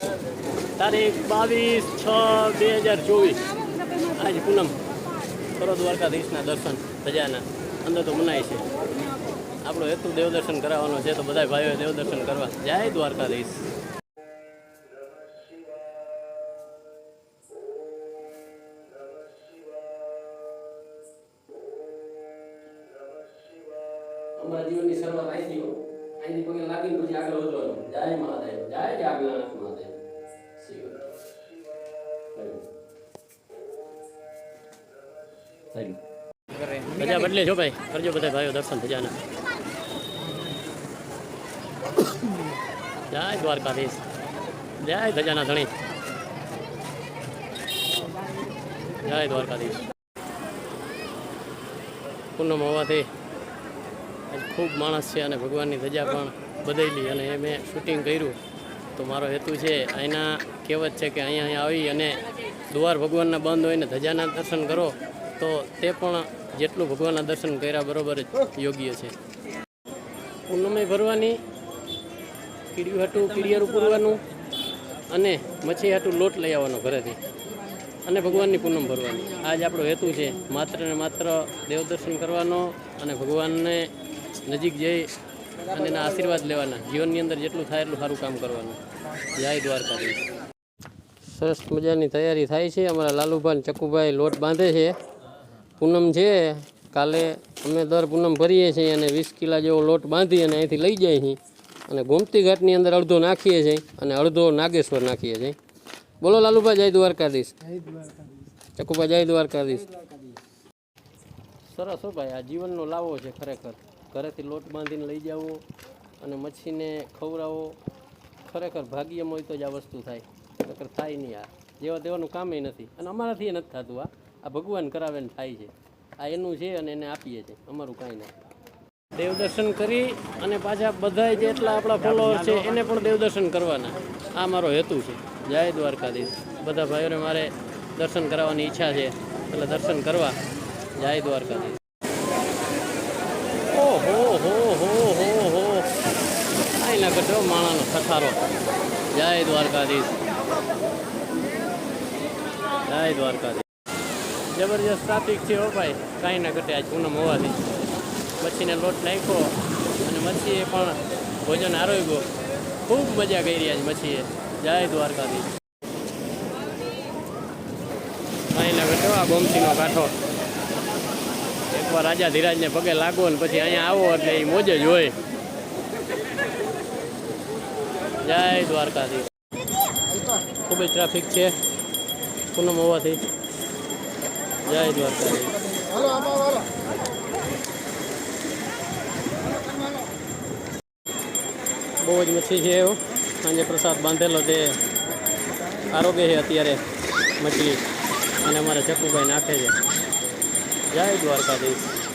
તારીખ બાવીસ છ બે હજાર ચોવીસ. આજ પૂનમ કરો દ્વારકાધીશના દર્શન પ્રજાના અંદર તો મનાય છે. આપણો હેતુ દેવદર્શન કરાવવાનો છે તો બધા ભાઈઓ દેવદર્શન કરવા. જય દ્વારકાધીશ. જીવનની શરૂઆત આવી. અહીંથી પગે લાગીને પછી આગળ વધવાનું. જય મહાદેવ, જય જાગનાથ મહાદેવ. બધા બદલે છો ભાઈ, કરજો બધા ભાઈઓ દર્શન થજાના જય દ્વારકાધીશ, જય ધજાના ધણી જય દ્વારકાધીશ. પૂનમ હોવાથી આજ ખૂબ માણસ છે અને ભગવાનની ધજા પણ બદલી અને એ મેં શૂટિંગ કર્યું. તો મારો હેતુ છે અહીંના કહેવત છે કે અહીંયા અહીંયા આવી અને દ્વાર ભગવાનના બંધ હોય ને ધજાના દર્શન કરો, તો તે પણ જેટલું ભગવાનના દર્શન કર્યા બરાબર જ યોગ્ય છે. પૂનમે ભરવાની કીડિયું હાટું કીડિયારું પૂરવાનું અને મચ્છી હાટું લોટ લઈ આવવાનો ઘરેથી. અને ભગવાનની પૂનમ ભરવાની. આજ આપણો હેતુ છે, માત્ર ને માત્ર દેવ દર્શન કરવાનો અને ભગવાનને નજીક જઈ અને એના આશીર્વાદ લેવાના. જીવનની અંદર જેટલું થાય એટલું સારું કામ કરવાનું. જય દ્વારકાધીશ. સરસ મજાની તૈયારી થાય છે. અમારા લાલુભાઈ ચકુભાઈ લોટ બાંધે છે. પૂનમ છે. કાલે અમે દર પૂનમ ભરીએ છીએ અને વીસ કિલા જેવો લોટ બાંધી અને અહીંથી લઈ જાય છીએ અને ગોમતી ઘાટની અંદર અડધો નાખીએ છીએ અને અડધો નાગેશ્વર નાખીએ છીએ. બોલો લાલુભાઈ જય દ્વારકાધીશ. ચકુભાઈ જય દ્વારકાધીશ. સરસ હો ભાઈ આ જીવનનો લાવો છે ખરેખર. ઘરેથી લોટ બાંધીને લઈ જાવો અને મચ્છીને ખવડાવો. ખરેખર ભાગ્યમાં હોય તો જ આ વસ્તુ થાય ખરેખર થાય નહીં આ. જેવા તેવાનું કામે નથી. અને અમારાથી એ નથી થતું આ. આ ભગવાન કરાવે ને થાય છે. આ એનું છે અને એને આપીએ છીએ અમારું કાંઈ નથી. દેવ દર્શન કરી અને પાછા બધા જેટલા આપણા ફોલોઅર છે, એને પણ દેવ દર્શન કરવાના. આ મારો હેતુ છે. જય દ્વારકાધીશ. બધા ભાઈઓને મારે દર્શન કરાવવાની ઈચ્છા છે. એટલે દર્શન કરવા. જય દ્વારકાધીશ ઓહો હો હો હો હો ના માણાનો ખસારો જય દ્વારકાધીશ. જય દ્વારકાધીશ. જબરજસ્ત ટ્રાફિક છે હો ભાઈ. કાંઈ ના ઘટે આજ પૂનમ હોવાથી. મચ્છીને લોટ નાખ્યો અને મચ્છીએ પણ ભોજન આરોગ્યો. ખૂબ મજા કરી આજ મચ્છીએ. જય દ્વારકાધીશ. કાંઈ ના ઘટે આ બોમસીનો કાંઠો. એકવાર રાજા ધીરાજને પગે લાગો ને પછી અહીંયા આવો એટલે એ મોજ જ હોય. જય દ્વારકાધીશ. ખૂબ જ ટ્રાફિક છે. પૂનમ હોવાથી. જય દ્વારકાધીશ. બહુ જ મચ્છી છે એવો. સાંજે પ્રસાદ બાંધેલો તે આરોગ્ય છે અત્યારે મછલી. અને અમારા ચકુભાઈ નાખે છે. જય દ્વારકાધીશ.